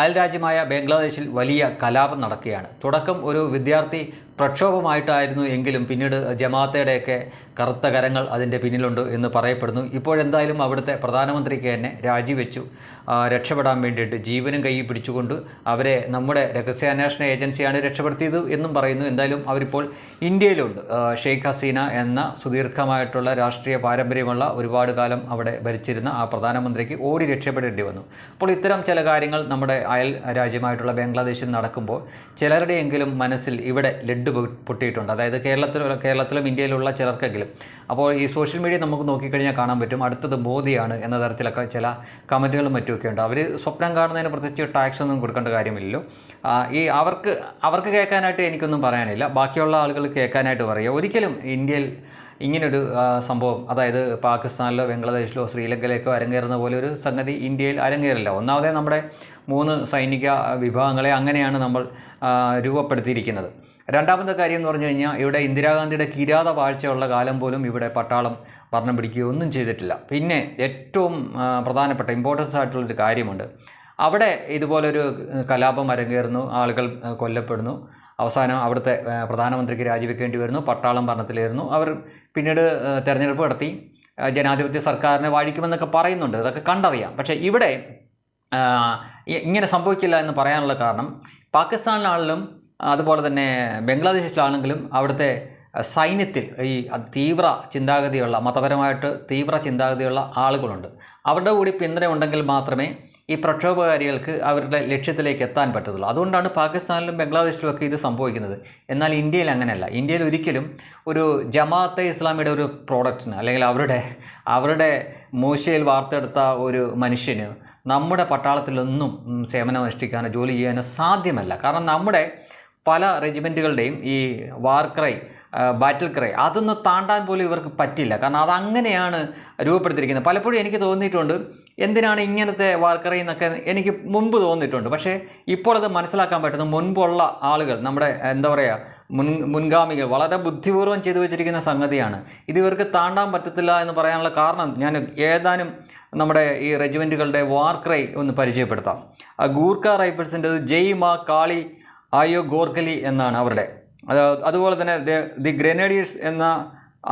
അയൽരാജ്യമായ ബംഗ്ലാദേശിൽ വലിയ കലാപം നടക്കുകയാണ്. തുടക്കം ഒരു വിദ്യാർത്ഥി പ്രക്ഷോഭമായിട്ടായിരുന്നു എങ്കിലും പിന്നീട് ജമാഅത്തയുടെയൊക്കെ കറുത്ത കരങ്ങൾ അതിന്റെ പിന്നിലുണ്ട് എന്ന് പറയപ്പെടുന്നു. ഇപ്പോഴെന്തായാലും അവിടുത്തെ പ്രധാനമന്ത്രിക്ക് തന്നെ രാജിവെച്ചു. രക്ഷപ്പെടാൻ വേണ്ടിയിട്ട് ജീവനും കൈ പിടിച്ചുകൊണ്ട് അവരെ നമ്മുടെ രഹസ്യാന്വേഷണ ഏജൻസിയാണ് രക്ഷപ്പെടുത്തിയത് എന്നും പറയുന്നു. എന്തായാലും അവരിപ്പോൾ ഇന്ത്യയിലുണ്ട്. ഷെയ്ഖ് ഹസീന എന്ന സുദീർഘമായിട്ടുള്ള രാഷ്ട്രീയ പാരമ്പര്യമുള്ള ഒരുപാട് കാലം അവിടെ ഭരിച്ചിരുന്ന ആ പ്രധാനമന്ത്രിക്ക് ഓടി രക്ഷപ്പെടേണ്ടി വന്നു. അപ്പോൾ ഇത്തരം ചില കാര്യങ്ങൾ നമ്മുടെ അയൽ രാജ്യമായിട്ടുള്ള ബംഗ്ലാദേശിൽ നടക്കുമ്പോൾ ചിലരുടെയെങ്കിലും മനസ്സിൽ ഇവിടെ ലഡ് പൊട്ടിയിട്ടുണ്ട്. അതായത് കേരളത്തിലും കേരളത്തിലും ഇന്ത്യയിലുള്ള ചിലർക്കെങ്കിലും. അപ്പോൾ ഈ സോഷ്യൽ മീഡിയ നമുക്ക് നോക്കിക്കഴിഞ്ഞാൽ കാണാൻ പറ്റും അടുത്തത് മോദിയാണ് എന്ന തരത്തിലൊക്കെ ചില കമന്റുകളും മറ്റുമൊക്കെ ഉണ്ട്. അവർ സ്വപ്നം കാണുന്നതിന് പ്രത്യേകിച്ച് ടാക്സ് ഒന്നും കൊടുക്കേണ്ട കാര്യമില്ലല്ലോ. ഈ അവർക്ക് അവർക്ക് കേൾക്കാനായിട്ട് എനിക്കൊന്നും പറയാനില്ല. ബാക്കിയുള്ള ആളുകൾ കേൾക്കാനായിട്ട് പറയുക ഒരിക്കലും ഇന്ത്യയിൽ ഇങ്ങനൊരു സംഭവം. അതായത് പാകിസ്ഥാനിലോ ബംഗ്ലാദേശിലോ ശ്രീലങ്കയിലേക്കോ അരങ്ങേറുന്ന പോലെ ഒരു സംഗതി ഇന്ത്യയിൽ അരങ്ങേറില്ല. ഒന്നാമതേ നമ്മുടെ മൂന്ന് സൈനിക വിഭാഗങ്ങളെ അങ്ങനെയാണ് നമ്മൾ രൂപപ്പെടുത്തിയിരിക്കുന്നത്. രണ്ടാമത്തെ കാര്യം എന്ന് പറഞ്ഞു കഴിഞ്ഞാൽ ഇവിടെ ഇന്ദിരാഗാന്ധിയുടെ കിരാത വാഴ്ചയുള്ള കാലം പോലും ഇവിടെ പട്ടാളം വർണം പിടിക്കുകയോ ഒന്നും ചെയ്തിട്ടില്ല. പിന്നെ ഏറ്റവും പ്രധാനപ്പെട്ട ഇമ്പോർട്ടൻസ് ആയിട്ടുള്ളൊരു കാര്യമുണ്ട്. അവിടെ ഇതുപോലൊരു കലാപം അരങ്ങേറുന്നു ആളുകൾ കൊല്ലപ്പെടുന്നു. അവസാനം അവിടുത്തെ പ്രധാനമന്ത്രിക്ക് രാജിവെക്കേണ്ടി വരുന്നു. പട്ടാളം ഭരണത്തിലായിരുന്നു. അവർ പിന്നീട് തെരഞ്ഞെടുപ്പ് നടത്തി. ജനാധിപത്യ സർക്കാരിനെ വാഴിക്കുമെന്നൊക്കെ പറയുന്നുണ്ട്. അതൊക്കെ കണ്ടറിയാം. പക്ഷേ ഇവിടെ ഇങ്ങനെ സംഭവിക്കില്ല എന്ന് പറയാനുള്ള കാരണം പാകിസ്ഥാനിലാണെങ്കിലും അതുപോലെ തന്നെ ബംഗ്ലാദേശിലാണെങ്കിലും അവിടുത്തെ സൈന്യത്തിൽ ഈ തീവ്ര ചിന്താഗതിയുള്ള മതപരമായിട്ട് തീവ്ര ചിന്താഗതിയുള്ള ആളുകളുണ്ട്. അവരുടെ കൂടി പിന്തുണ ഉണ്ടെങ്കിൽ മാത്രമേ ഈ പ്രക്ഷോഭകാരികൾക്ക് അവരുടെ ലക്ഷ്യത്തിലേക്ക് എത്താൻ പറ്റത്തുള്ളൂ. അതുകൊണ്ടാണ് പാകിസ്ഥാനിലും ബംഗ്ലാദേശിലും ഒക്കെ ഇത് സംഭവിക്കുന്നത്. എന്നാൽ ഇന്ത്യയിൽ അങ്ങനെയല്ല. ഇന്ത്യയിൽ ഒരിക്കലും ഒരു ജമാഅത്തെ ഇസ്ലാമിയുടെ ഒരു പ്രോഡക്റ്റിന് അല്ലെങ്കിൽ അവരുടെ അവരുടെ മൂശയിൽ വാർത്തെടുത്ത ഒരു മനുഷ്യന് നമ്മുടെ പട്ടാളത്തിലൊന്നും സേവനമനുഷ്ഠിക്കാനോ ജോലി ചെയ്യാനോ സാധ്യമല്ല. കാരണം നമ്മുടെ പല റെജിമെന്റുകളുടെയും ഈ വാർ ക്രൈ ബാറ്റിൽ ക്രൈ. അതൊന്നും താണ്ടാൻ പോലും ഇവർക്ക് പറ്റില്ല. കാരണം അതങ്ങനെയാണ് രൂപപ്പെടുത്തിയിരിക്കുന്നത്. പലപ്പോഴും എനിക്ക് തോന്നിയിട്ടുണ്ട് എന്തിനാണ് ഇങ്ങനത്തെ വാർക്കറി എന്നൊക്കെ എനിക്ക് മുമ്പ് തോന്നിയിട്ടുണ്ട്. പക്ഷേ ഇപ്പോൾ അത് മനസ്സിലാക്കാൻ പറ്റുന്ന മുൻപുള്ള ആളുകൾ നമ്മുടെ എന്താ പറയുക മുൻ മുൻഗാമികൾ വളരെ ബുദ്ധിപൂർവം ചെയ്തു വെച്ചിരിക്കുന്ന സംഗതിയാണ്. ഇത് ഇവർക്ക് താണ്ടാൻ പറ്റത്തില്ല എന്ന് പറയാനുള്ള കാരണം ഞാൻ ഏതാനും നമ്മുടെ ഈ റെജിമെന്റുകളുടെ വാർ ക്രൈ ഒന്ന് പരിചയപ്പെടുത്താം. ഗൂർഖ റൈഫിൾസിന്റെ ജയ് മാ കാളി ആയോ ഗോർഖലി എന്നാണ് അവരുടെ അത് അതുപോലെ തന്നെ ദി ഗ്രനേഡിയേഴ്സ് എന്ന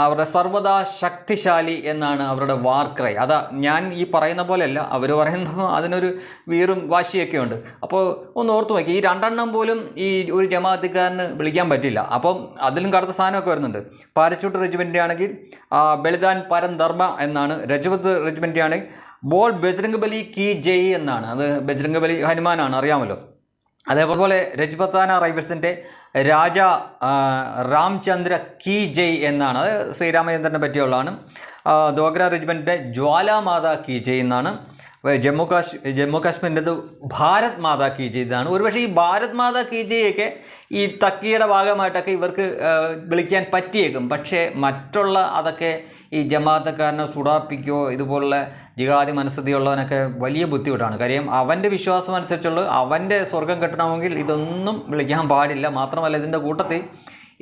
അവരുടെ സർവതാ ശക്തിശാലി എന്നാണ് അവരുടെ വാർക്രൈ. അതാ ഞാൻ ഈ പറയുന്ന പോലെയല്ല അവർ പറയുന്ന അതിനൊരു വീറും വാശിയൊക്കെ ഉണ്ട്. അപ്പോൾ ഒന്ന് ഓർത്ത് നോക്കി ഈ രണ്ടെണ്ണം പോലും ഈ ഒരു ജമാഅത്തിക്കാരന് വിളിക്കാൻ പറ്റില്ല. അപ്പം അതിലും കടുത്ത സാധനമൊക്കെ വരുന്നുണ്ട്. പാരച്യൂട്ട് റെജിമെന്റ് ആണെങ്കിൽ ബലിദാൻ പരം ധർമ്മ എന്നാണ് രജപത്ത് റെജിമെന്റ് ആണെങ്കിൽ ബോൾ ബജ്രംഗ് ബലി കി ജയ് എന്നാണ്. അത് ബജ്രംഗ് ബലി ഹനുമാനാണ് അറിയാമല്ലോ. അതേപോലെ രജ്പത്താന റൈഫിൾസിന്റെ രാജ രാംചന്ദ്ര കി ജയ് എന്നാണ്. അത് ശ്രീരാമചന്ദ്രനെ പറ്റിയുള്ളതാണ്. ദോഗ്ര റെജിമെന്റിന്റെ ജ്വാലാമാത കി ജയ് എന്നാണ്. ജമ്മു കാശ് ജമ്മു കാശ്മീരിന്റെത് ഭാരത് മാതാ കി ജയ് ഇതാണ് ഒരുപക്ഷെ ഈ ഭാരത് മാതാ കി ജയൊക്കെ ഈ തക്കിയുടെ ഭാഗമായിട്ടൊക്കെ ഇവർക്ക് വിളിക്കാൻ പറ്റിയേക്കും. പക്ഷേ മറ്റുള്ള അതൊക്കെ ഈ ജമാഅത്തക്കാരനെ ചുടാപ്പിക്കുകയോ ഇതുപോലുള്ള ജിഹാദി മനസ്ഥിതിയുള്ളവനൊക്കെ വലിയ ബുദ്ധിമുട്ടാണ്. കാര്യം അവന്റെ വിശ്വാസം അനുസരിച്ചുള്ള അവന്റെ സ്വർഗം കിട്ടണമെങ്കിൽ ഇതൊന്നും വിളിക്കാൻ പാടില്ല. മാത്രമല്ല ഇതിന്റെ കൂട്ടത്തിൽ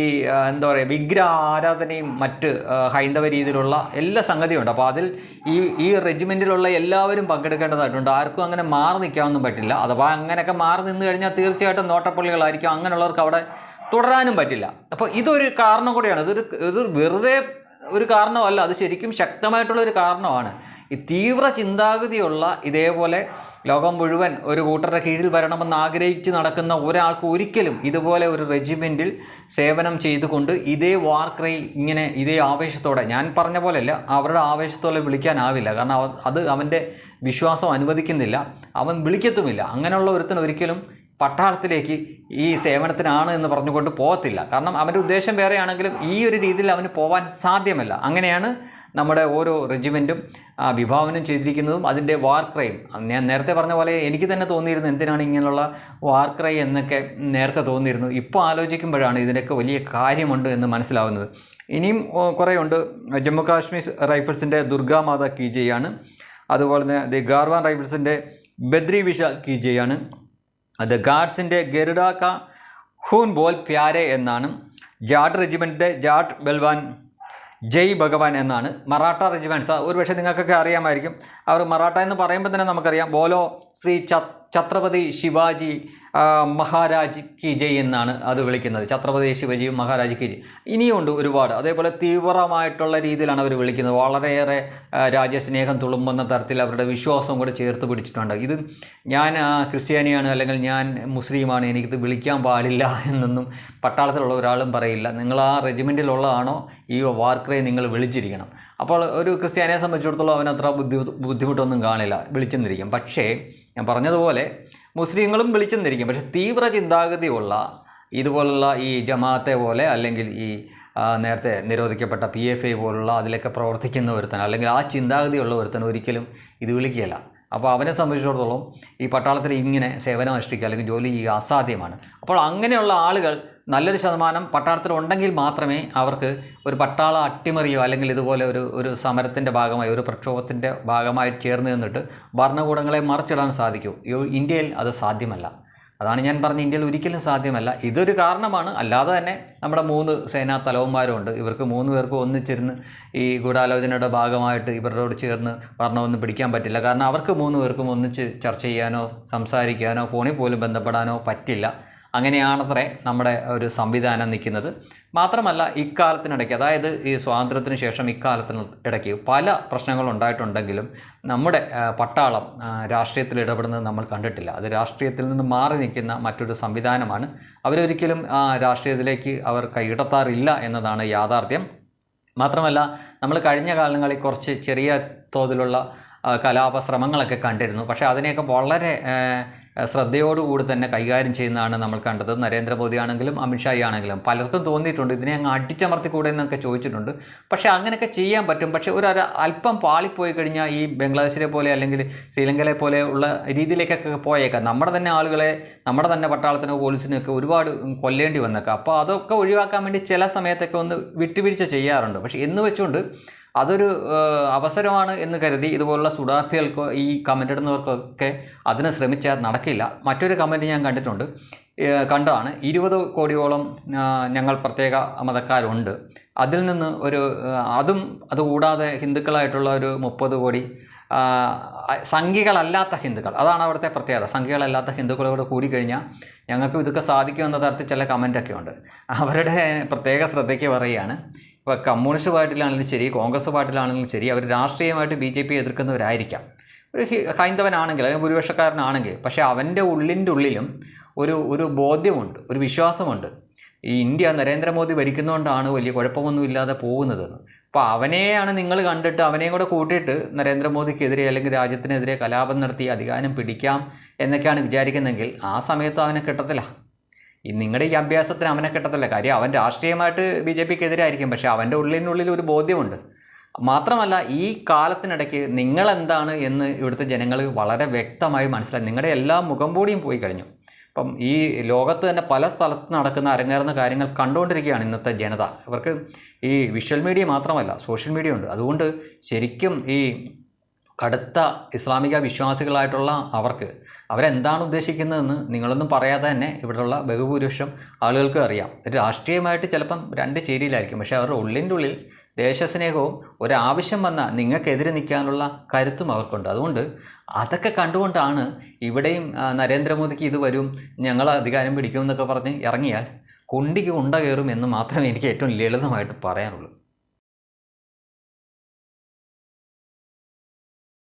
ഈ എന്താ പറയുക വിഗ്രഹ ആരാധനയും മറ്റ് ഹൈന്ദവ രീതിയിലുള്ള എല്ലാ സംഗതിയുണ്ട് അപ്പോൾ അതിൽ ഈ ഈ റെജിമെന്റിലുള്ള എല്ലാവരും പങ്കെടുക്കേണ്ടതായിട്ടുണ്ട്. ആർക്കും അങ്ങനെ മാറി നിൽക്കാനൊന്നും പറ്റില്ല. അഥവാ അങ്ങനെയൊക്കെ മാറി നിന്ന് കഴിഞ്ഞാൽ തീർച്ചയായിട്ടും നോട്ടപ്പള്ളികളായിരിക്കും. അങ്ങനെയുള്ളവർക്ക് അവിടെ തുടരാനും പറ്റില്ല. അപ്പോൾ ഇതൊരു കാരണം കൂടിയാണ്. ഇതൊരു ഇത് വെറുതെ ഒരു കാരണമല്ല അത് ശരിക്കും ശക്തമായിട്ടുള്ള ഒരു കാരണമാണ്. ഈ തീവ്ര ചിന്താഗതിയുള്ള ഇതേപോലെ ലോകം മുഴുവൻ ഒരു കൂട്ടരുടെ കീഴിൽ വരണമെന്ന് ആഗ്രഹിച്ച് നടക്കുന്ന ഒരാൾക്ക് ഒരിക്കലും ഇതുപോലെ ഒരു റെജിമെന്റിൽ സേവനം ചെയ്തുകൊണ്ട് ഇതേ വാർക്രൈ ഇങ്ങനെ ഇതേ ആവേശത്തോടെ ഞാൻ പറഞ്ഞ പോലെയല്ല അവരുടെ ആവേശത്തോടെ വിളിക്കാനാവില്ല. കാരണം അത് അവന്റെ വിശ്വാസം അനുവദിക്കുന്നില്ല. അവൻ വിളിക്കത്തുമില്ല. അങ്ങനെയുള്ള ഒരുത്തിന് ഒരിക്കലും പട്ടാളത്തിലേക്ക് ഈ സേവനത്തിനാണ് എന്ന് പറഞ്ഞുകൊണ്ട് പോകത്തില്ല. കാരണം അവന്റെ ഉദ്ദേശം വേറെയാണെങ്കിലും ഈ ഒരു രീതിയിൽ അവന് പോകാൻ സാധ്യമല്ല. അങ്ങനെയാണ് നമ്മുടെ ഓരോ റെജിമെന്റും വിഭാവനം ചെയ്തിരിക്കുന്നതും അതിന്റെ വാർ ക്രൈം ഞാൻ നേരത്തെ പറഞ്ഞ പോലെ എനിക്ക് തന്നെ തോന്നിയിരുന്നു എന്തിനാണ് ഇങ്ങനെയുള്ള വാർ ക്രൈ എന്നൊക്കെ നേരത്തെ തോന്നിയിരുന്നു. ഇപ്പോൾ ആലോചിക്കുമ്പോഴാണ് ഇതിനൊക്കെ വലിയ കാര്യമുണ്ട് എന്ന് മനസ്സിലാവുന്നത്. ഇനിയും ഓ, കുറേ ഉണ്ട് ജമ്മു കാശ്മീർ റൈഫിൾസിന്റെ ദുർഗാമാത കി ആണ്. അതുപോലെ തന്നെ ദി ഗാർവാൻ റൈഫിൾസിന്റെ ബദ്രി വിശാൽ കി അത് ഗാർഡ്സിന്റെ ഗരുഡ ക ഹൂൻ ബോൽ പ്യാരെ എന്നാണ്. ജാട്ട് റെജിമെന്റിന്റെ ജാട്ട് ബൽവാൻ ജയ് ഭഗവാൻ എന്നാണ്. മറാഠ റെജിമെന്റ്സ് ഒരുപക്ഷെ നിങ്ങൾക്കൊക്കെ അറിയാമായിരിക്കും. അവർ മറാഠ എന്ന് പറയുമ്പോൾ തന്നെ നമുക്കറിയാം. ബോലോ ശ്രീ ഛ- ഛത്രപതി ശിവാജി മഹാരാജ് കി ജയ് എന്നാണ് അത് വിളിക്കുന്നത്. ഛത്രപതി ശിവജിയും മഹാരാജ് കി ജയ്. ഇനിയുണ്ട് ഒരുപാട്. അതേപോലെ തീവ്രമായിട്ടുള്ള രീതിയിലാണ് അവർ വിളിക്കുന്നത്. വളരെയേറെ രാജ്യസ്നേഹം തുളുമ്പുന്ന തരത്തിൽ അവരുടെ വിശ്വാസവും കൂടെ ചേർത്ത് പിടിച്ചിട്ടുണ്ട്. ഇത് ഞാൻ ക്രിസ്ത്യാനിയാണ് അല്ലെങ്കിൽ ഞാൻ മുസ്ലിമാണ് എനിക്കിത് വിളിക്കാൻ പാടില്ല എന്നൊന്നും പട്ടാളത്തിലുള്ള ഒരാളും പറയില്ല. നിങ്ങൾ ആ റെജിമെന്റിലുള്ളതാണോ ഈ വാർക്കറെ നിങ്ങൾ വിളിച്ചിരിക്കണം. അപ്പോൾ ഒരു ക്രിസ്ത്യാനിയെ സംബന്ധിച്ചിടത്തോളം അവനത്ര ബുദ്ധി ബുദ്ധിമുട്ടൊന്നും കാണില്ല. വിളിച്ചെന്നിരിക്കും. പക്ഷേ ഞാൻ പറഞ്ഞതുപോലെ മുസ്ലിങ്ങളും വിളിച്ചെന്നിരിക്കും. പക്ഷേ തീവ്ര ചിന്താഗതിയുള്ള ഇതുപോലുള്ള ഈ ജമാഅത്തെ പോലെ അല്ലെങ്കിൽ ഈ നേരത്തെ നിരോധിക്കപ്പെട്ട പി എഫ് ഐ പോലുള്ള അതിലൊക്കെ പ്രവർത്തിക്കുന്ന ഒരുത്തൻ അല്ലെങ്കിൽ ആ ചിന്താഗതിയുള്ള ഒരുത്തൻ ഒരിക്കലും ഇത് വിളിക്കുകയില്ല. അപ്പോൾ അവനെ സംബന്ധിച്ചിടത്തോളം ഈ പട്ടാളത്തിൽ ഇങ്ങനെ സേവനം അനുഷ്ഠിക്കുക അല്ലെങ്കിൽ ജോലി ചെയ്യുക അസാധ്യമാണ്. അപ്പോൾ അങ്ങനെയുള്ള ആളുകൾ നല്ലൊരു ശതമാനം പട്ടാളത്തിൽ ഉണ്ടെങ്കിൽ മാത്രമേ അവർക്ക് ഒരു പട്ടാള അട്ടിമറിയോ അല്ലെങ്കിൽ ഇതുപോലെ ഒരു ഒരു സമരത്തിന്റെ ഭാഗമായി ഒരു പ്രക്ഷോഭത്തിന്റെ ഭാഗമായി ചേർന്ന് നിന്നിട്ട് ഭരണകൂടങ്ങളെ മറിച്ചിടാൻ സാധിക്കൂ. ഇന്ത്യയിൽ അത് സാധ്യമല്ല. അതാണ് ഞാൻ പറഞ്ഞ ഇന്ത്യയിൽ ഒരിക്കലും സാധ്യമല്ല. ഇതൊരു കാരണമാണ്. അല്ലാതെ തന്നെ നമ്മുടെ മൂന്ന് സേനാ തലവന്മാരുണ്ട്. ഇവർക്ക് മൂന്ന് പേർക്കും ഒന്നിച്ചിരുന്ന് ഈ ഗൂഢാലോചനയുടെ ഭാഗമായിട്ട് ഇവരോട് ചേർന്ന് ഭരണമൊന്നും പിടിക്കാൻ പറ്റില്ല. കാരണം അവർക്ക് മൂന്ന് പേർക്കും ഒന്നിച്ച് ചർച്ച ചെയ്യാനോ സംസാരിക്കാനോ ഫോണിൽ പോലും ബന്ധപ്പെടാനോ പറ്റില്ല. അങ്ങനെയാണത്രേ നമ്മുടെ ഒരു സംവിധാനം നിൽക്കുന്നത്. മാത്രമല്ല ഇക്കാലത്തിനിടയ്ക്ക് അതായത് ഈ സ്വാതന്ത്ര്യത്തിന് ശേഷം ഇക്കാലത്തിന് ഇടയ്ക്ക് പല പ്രശ്നങ്ങൾ ഉണ്ടായിട്ടുണ്ടെങ്കിലും നമ്മുടെ പട്ടാളം രാഷ്ട്രീയത്തിൽ ഇടപെടുന്നത് നമ്മൾ കണ്ടിട്ടില്ല. അത് രാഷ്ട്രീയത്തിൽ നിന്ന് മാറി നിൽക്കുന്ന മറ്റൊരു സംവിധാനമാണ്. അവരൊരിക്കലും ആ, രാഷ്ട്രീയത്തിലേക്ക് അവർ കൈയിടത്താറില്ല എന്നതാണ് യാഥാർത്ഥ്യം. മാത്രമല്ല നമ്മൾ കഴിഞ്ഞ കാലങ്ങളിൽ കുറച്ച് ചെറിയ തോതിലുള്ള കലാപ കലാപശ്രമങ്ങളൊക്കെ കണ്ടിരുന്നു. പക്ഷേ അതിനെയൊക്കെ വളരെ ശ്രദ്ധയോടുകൂടി തന്നെ കൈകാര്യം ചെയ്യുന്നതാണ് നമ്മൾ കണ്ടത്. നരേന്ദ്രമോദി ആണെങ്കിലും അമിത്ഷായി ആണെങ്കിലും പലർക്കും തോന്നിയിട്ടുണ്ട്. ഇതിനെ അങ്ങ് അടിച്ചമർത്തിക്കൂടെ എന്നൊക്കെ ചോദിച്ചിട്ടുണ്ട്. പക്ഷേ അങ്ങനെയൊക്കെ ചെയ്യാൻ പറ്റും. പക്ഷേ ഒരു അല്പം പാളിപ്പോയി കഴിഞ്ഞാൽ ഈ ബംഗ്ലാദേശിലെ പോലെ അല്ലെങ്കിൽ ശ്രീലങ്കയിലെ പോലെ ഉള്ള രീതിയിലേക്കൊക്കെ പോയേക്കാം. നമ്മുടെ തന്നെ ആളുകളെ നമ്മുടെ തന്നെ പട്ടാളത്തിനോ പോലീസിനോ ഒക്കെ ഒരുപാട് കൊല്ലേണ്ടി വന്നേക്കാം. അപ്പോൾ അതൊക്കെ ഒഴിവാക്കാൻ വേണ്ടി ചില സമയത്തൊക്കെ ഒന്ന് വിട്ടുവീഴ്ച ചെയ്യാറുണ്ട്. പക്ഷേ എന്ന് വെച്ചുകൊണ്ട് അതൊരു അവസരമാണ് എന്ന് കരുതി ഇതുപോലുള്ള സുഡാപ്പികൾക്കോ ഈ കമന്റ് ഇടുന്നവർക്കൊക്കെ അതിന് ശ്രമിച്ചാൽ നടക്കില്ല. മറ്റൊരു കമന്റ് ഞാൻ കണ്ടിട്ടുണ്ട്. കണ്ടതാണ്. ഇരുപത് കോടിയോളം ഞങ്ങൾ പ്രത്യേക മതക്കാരുണ്ട്. അതിൽ നിന്ന് ഒരു അതും അതുകൂടാതെ ഹിന്ദുക്കളായിട്ടുള്ള ഒരു മുപ്പത് കോടി സംഖ്യകളല്ലാത്ത ഹിന്ദുക്കൾ. അതാണ് അവിടുത്തെ പ്രത്യേകത. സംഖ്യകളല്ലാത്ത ഹിന്ദുക്കളോട് കൂടിക്കഴിഞ്ഞാൽ ഞങ്ങൾക്ക് ഇതൊക്കെ സാധിക്കുമെന്ന തരത്തിൽ ചില കമന്റൊക്കെ ഉണ്ട്. അവരുടെ പ്രത്യേക ശ്രദ്ധയ്ക്ക് പറയുകയാണ്. ഇപ്പോൾ കമ്മ്യൂണിസ്റ്റ് പാർട്ടിയിലാണെങ്കിലും ശരി കോൺഗ്രസ് പാർട്ടിയിലാണെങ്കിലും ശരി അവർ രാഷ്ട്രീയമായിട്ട് ബി ജെ പി എതിർക്കുന്നവരായിരിക്കാം. ഒരു ഹൈന്ദവനാണെങ്കിൽ അല്ലെങ്കിൽ ഭൂരിപക്ഷക്കാരനാണെങ്കിൽ പക്ഷേ അവന്റെ ഉള്ളിന്റെ ഉള്ളിലും ഒരു ഒരു ബോധ്യമുണ്ട് ഒരു വിശ്വാസമുണ്ട്. ഈ ഇന്ത്യ നരേന്ദ്രമോദി ഭരിക്കുന്നതുകൊണ്ടാണ് വലിയ കുഴപ്പമൊന്നുമില്ലാതെ പോകുന്നതെന്ന് അപ്പോൾ അവനെയാണ് നിങ്ങൾ കണ്ടിട്ട് അവനെയും കൂടെ കൂട്ടിയിട്ട് നരേന്ദ്രമോദിക്കെതിരെ അല്ലെങ്കിൽ രാജ്യത്തിനെതിരെ കലാപം നടത്തി അധികാരം പിടിക്കാം എന്നൊക്കെയാണ് വിചാരിക്കുന്നതെങ്കിൽ ആ സമയത്ത് അവനെ കിട്ടത്തില്ല. ഈ നിങ്ങളുടെ ഈ അഭ്യാസത്തിന് അവനെ കിട്ടത്തില്ല. കാര്യം അവൻ രാഷ്ട്രീയമായിട്ട് ബി ജെ പിക്ക് എതിരായിരിക്കും പക്ഷേ അവന്റെ ഉള്ളിനുള്ളിൽ ഒരു ബോധ്യമുണ്ട്. മാത്രമല്ല ഈ കാലത്തിനിടയ്ക്ക് നിങ്ങളെന്താണ് എന്ന് ഇവിടുത്തെ ജനങ്ങൾ വളരെ വ്യക്തമായി മനസ്സിലായി. നിങ്ങളുടെ എല്ലാ മുഖം മൂടിയും പോയി കഴിഞ്ഞു. അപ്പം ഈ ലോകത്ത് തന്നെ പല സ്ഥലത്ത് നടക്കുന്ന അരങ്ങേറുന്ന കാര്യങ്ങൾ കണ്ടുകൊണ്ടിരിക്കുകയാണ് ഇന്നത്തെ ജനത. ഇവർക്ക് ഈ വിഷ്വൽ മീഡിയ മാത്രമല്ല സോഷ്യൽ മീഡിയ ഉണ്ട്. അതുകൊണ്ട് ശരിക്കും ഈ കടുത്ത ഇസ്ലാമിക വിശ്വാസികളായിട്ടുള്ള അവർക്ക് അവരെന്താണ് ഉദ്ദേശിക്കുന്നതെന്ന് നിങ്ങളൊന്നും പറയാതെ തന്നെ ഇവിടെയുള്ള ബഹുഭൂരിപക്ഷം ആളുകൾക്ക് അറിയാം. രാഷ്ട്രീയമായിട്ട് ചിലപ്പം രണ്ട് ചേരിയിലായിരിക്കും. പക്ഷേ അവരുടെ ഉള്ളിന്റെ ഉള്ളിൽ ദേശസ്നേഹവും ഒരാവശ്യം വന്ന നിങ്ങൾക്കെതിരെ നിൽക്കാനുള്ള കരുത്തും അവർക്കുണ്ട്. അതുകൊണ്ട് അതൊക്കെ കണ്ടുകൊണ്ടാണ് ഇവിടെയും നരേന്ദ്രമോദിക്ക് ഇത് വരും ഞങ്ങൾ അധികാരം പിടിക്കുമെന്നൊക്കെ പറഞ്ഞ് ഇറങ്ങിയാൽ കുണ്ടിക്ക് ഉണ്ട കയറും എന്ന് മാത്രമേ എനിക്ക് ഏറ്റവും ലളിതമായിട്ട് പറയാനുള്ളൂ.